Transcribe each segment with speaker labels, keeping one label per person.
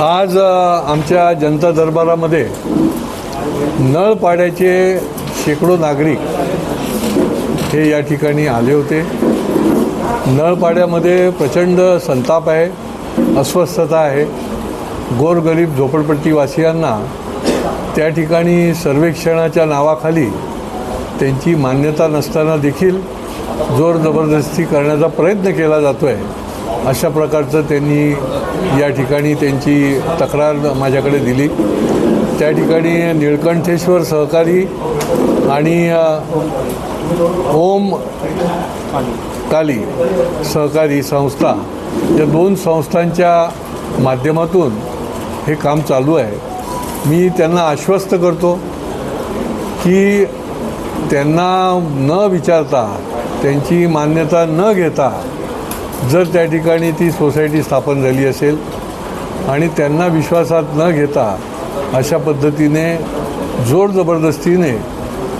Speaker 1: आज आमच्या जनता दरबारामध्ये नळपाड्याचे शेकडो नागरिक हे या ठिकाणी आले होते. नळपाड्यामध्ये प्रचंड संताप आहे अस्वस्थता आहे. गोरगरीब झोपडपट्टीवासियांना त्या ठिकाणी सर्वेक्षणाच्या नावाखाली त्यांची मान्यता नसताना देखील जोर जबरदस्ती करण्याचा प्रयत्न केला जातो आहे अशा प्रकारचं त्यांनी या ठिकाणी त्यांची तक्रार माझ्याकडे दिली. त्या ठिकाणी निळकंठेश्वर सहकारी आणि ओम काली सहकारी संस्था या दोन संस्थांच्या माध्यमातून हे काम चालू आहे. मी त्यांना आश्वस्त करतो की त्यांना न विचारता त्यांची मान्यता न घेता जर त्या ठिकाणी ती सोसायटी स्थापन झाली असेल आणि त्यांना विश्वासात न घेता अशा पद्धतीने जोर जबरदस्तीने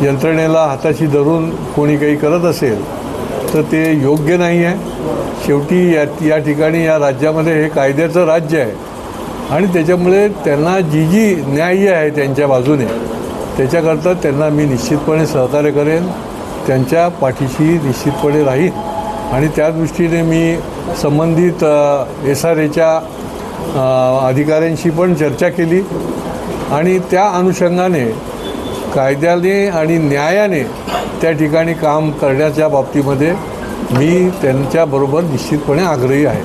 Speaker 1: यंत्रणेला हाताशी धरून कोणी काही करत असेल तर ते योग्य नाही आहे. शेवटी या या ठिकाणी या राज्यामध्ये हे कायद्याचं राज्य आहे. आणि त्याच्यामुळे त्यांना जी जी न्याय्य आहे त्यांच्या बाजूने त्याच्याकरता त्यांना मी निश्चितपणे सहकार्य करेन त्यांच्या पाठीशी निश्चितपणे राहीन. आणि त्या दृष्टीने मी संबंधित एस आर एच्या अधिकाऱ्यांशी पण चर्चा केली. आणि त्या अनुषंगाने कायद्याने आणि न्यायाने त्या ठिकाणी काम करण्याच्या बाबतीमध्ये मी त्यांच्याबरोबर निश्चितपणे आग्रही आहे.